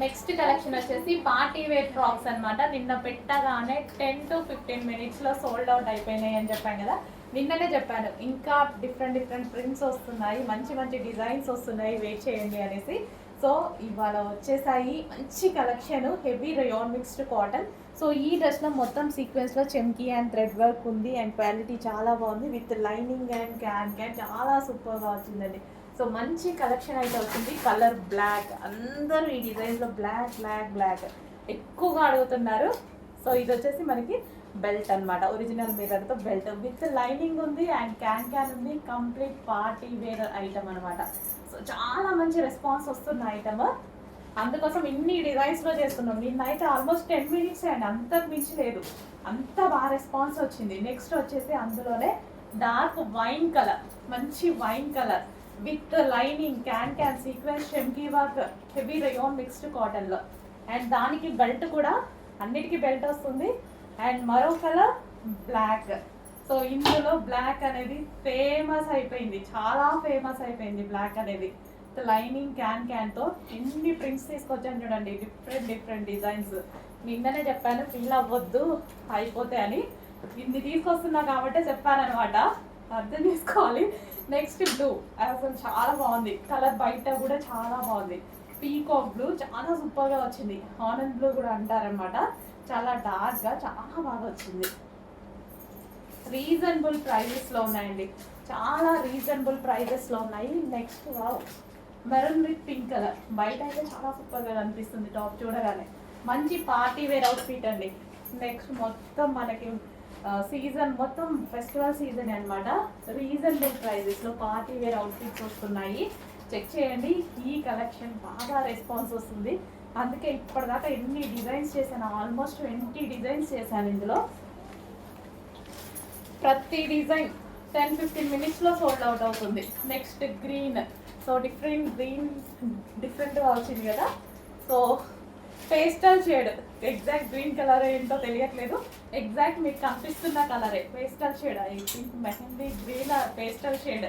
Next collection వచ్చేసి party wear frocks అన్నమాట. నిన్న పెట్టగానే టెన్ టు ఫిఫ్టీన్ మినిట్స్లో సోల్డ్ అవుట్ అయిపోయినాయి అని చెప్పాను కదా. నిన్ననే చెప్పాను. ఇంకా డిఫరెంట్ డిఫరెంట్ ప్రింట్స్ వస్తున్నాయి. మంచి మంచి డిజైన్స్ వస్తున్నాయి. వెయిట్ చేయండి అనేసి. సో ఇవాళ వచ్చేసాయి. మంచి collection. Heavy rayon mixed cotton so ఈ డ్రెస్లో మొత్తం సీక్వెన్స్లో చెమ్కీ అండ్ థ్రెడ్ వర్క్ ఉంది. అండ్ క్వాలిటీ చాలా బాగుంది. With lining and can can చాలా సూపర్గా వచ్చిందండి. సో మంచి కలెక్షన్ అయితే వచ్చింది. Colour black. అందరూ ఈ డిజైన్స్లో బ్లాక్ బ్లాక్ బ్లాక్. ఎక్కువగా అడుగుతున్నారు. సో ఇది వచ్చేసి మనకి బెల్ట్ అన్నమాట. ఒరిజినల్ మిర్రర్తో బెల్ట్. విత్ లైనింగ్ ఉంది అండ్ క్యాన్ క్యాన్ ఉంది. కంప్లీట్ పార్టీ వేర్ ఐటమ్ అనమాట సో చాలా మంచి రెస్పాన్స్ వస్తున్న ఐటమ్. అందుకోసం ఇన్ని డిజైన్స్లో చేస్తున్నాం. నిన్న అయితే ఆల్మోస్ట్ టెన్ మినిట్స్ అండ్. అంతకు మించి లేదు. అంత బాగా రెస్పాన్స్ వచ్చింది. నెక్స్ట్ వచ్చేసి అందులోనే డార్క్ వైన్ కలర్ మంచి wine colour with lining can can sequence chamki work heavy rayon mixed కాటన్లో అండ్ దానికి బెల్ట్ కూడా అన్నిటికీ బెల్ట్ వస్తుంది. అండ్ మరో కలర్ బ్లాక్ సో ఇందులో బ్లాక్ అనేది ఫేమస్ అయిపోయింది. చాలా ఫేమస్ అయిపోయింది బ్లాక్ అనేది. లైనింగ్ క్యాన్ క్యాన్తో ఎన్ని ప్రింట్స్ తీసుకొచ్చాను చూడండి. డిఫరెంట్ డిఫరెంట్ డిజైన్స్ నిన్ననే చెప్పాను ఫీల్ అవ్వద్దు అయిపోతే అని. ఇన్ని తీసుకొస్తున్నా కాబట్టి చెప్పాను అనమాట అర్థం చేసుకోవాలి. నెక్స్ట్ బ్లూ అసలు చాలా బాగుంది. కలర్ బయట కూడా చాలా బాగుంది. పీకాక్ బ్లూ చాలా సూపర్గా వచ్చింది. ఆనంద్ బ్లూ కూడా అంటారనమాట చాలా డార్క్గా చాలా బాగా వచ్చింది. రీజనబుల్ ప్రైజెస్లో ఉన్నాయండి. చాలా రీజనబుల్ ప్రైజెస్లో ఉన్నాయి. Next wow maroon with pink colour బయట అయితే చాలా సూపర్గా కనిపిస్తుంది. టాప్ చూడగానే. మంచి పార్టీ వేర్ అవుట్ఫిట్ అండి. నెక్స్ట్ మొత్తం మనకి సీజన్ మొత్తం ఫెస్టివల్ సీజన్ అనమాట రీజనబుల్ ప్రైజెస్లో పార్టీ వేర్ అవుట్ఫిట్స్ వస్తున్నాయి. చెక్ చేయండి. ఈ కలెక్షన్ బాగా రెస్పాన్స్ వస్తుంది. అందుకే ఇప్పటిదాకా ఎన్ని డిజైన్స్ చేశాను? ఆల్మోస్ట్ ట్వంటీ డిజైన్స్ చేశాను ఇందులో. ప్రతి డిజైన్ టెన్ ఫిఫ్టీన్ మినిట్స్లో సోల్డ్ అవుట్ అవుతుంది. Next green so different green డిఫరెంట్గా వచ్చింది కదా. So pastel shade exact green colour ఏంటో తెలియట్లేదు. ఎగ్జాక్ట్ మీకు కనిపిస్తున్న కలరే pastel shade I think mehndi green pastel shade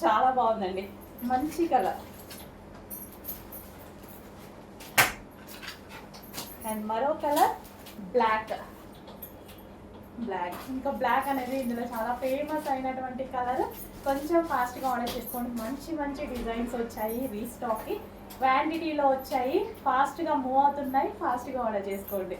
చాలా బాగుందండి. మంచి కలర్ అండ్ మరో కలర్ బ్లాక్ బ్లాక్ ఇంకా బ్లాక్ అనేది ఇందులో చాలా ఫేమస్ అయినటువంటి కలర్ కొంచెం ఫాస్ట్గా ఆర్డర్ చేసుకోండి. మంచి మంచి డిజైన్స్ వచ్చాయి రీస్టాక్కి క్వాంటిటీలో వచ్చాయి. ఫాస్ట్గా మూవ్ అవుతున్నాయి. ఫాస్ట్గా ఆర్డర్ చేసుకోండి.